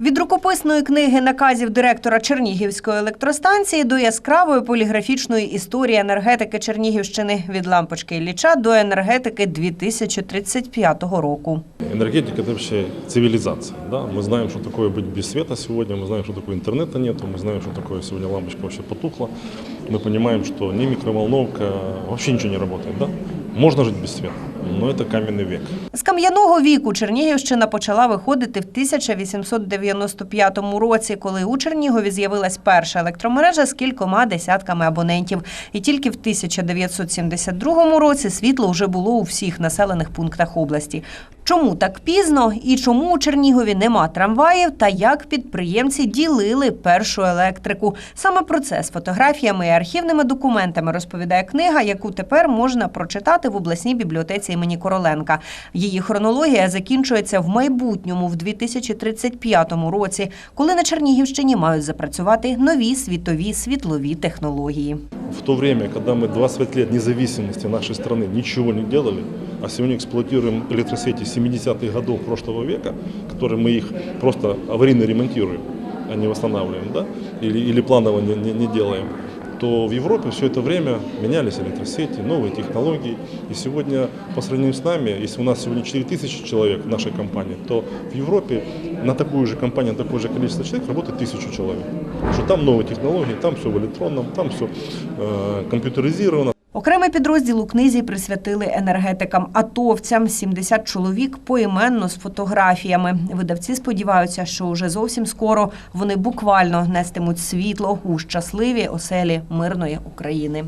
Від рукописної книги наказів директора Чернігівської електростанції до яскравої поліграфічної історії енергетики Чернігівщини від лампочки Ілліча до енергетики 2035 року. Энергетика – это вообще цивилизация. Да? Мы знаем, что такое быть без света сегодня, мы знаем, что такое интернета нету, мы знаем, что такое сегодня лампочка вообще потухла. Мы понимаем, что ни микроволновка, вообще ничего не работает. Да? Можно жить без света, но это каменный век. З кам'яного віку Чернігівщина почала виходити в 1895 році, коли у Чернігові з'явилась перша електромережа з кількома десятками абонентів. І тільки в 1972 році світло вже було у всіх населених пунктах області. Чому так пізно і чому у Чернігові нема трамваїв та як підприємці ділили першу електрику? Саме про це з фотографіями і архівними документами розповідає книга, яку тепер можна прочитати в обласній бібліотеці імені Короленка. Її хронологія закінчується в майбутньому, в 2035 році, коли на Чернігівщині мають запрацювати нові світові світлові технології В то время, когда мы 20 лет независимости нашей страны ничего не делали, а сегодня эксплуатируем электросети 70-х годов прошлого века, которые мы их просто аварийно ремонтируем, а не восстанавливаем, да, или, или планово не, не, не делаем, то в Европе все это время менялись электросети, новые технологии. И сегодня, по сравнению с нами, если у нас сегодня 4000 человек в нашей компании, то в Европе на такую же компанию, на такое же количество человек работает 1000 человек. Потому что там новые технологии, там все в электронном, там все э, компьютеризировано. Окремий підрозділ у книзі присвятили енергетикам атовцям 70 чоловік поіменно з фотографіями. Видавці сподіваються, що уже зовсім скоро вони буквально нестимуть світло у щасливі оселі мирної України.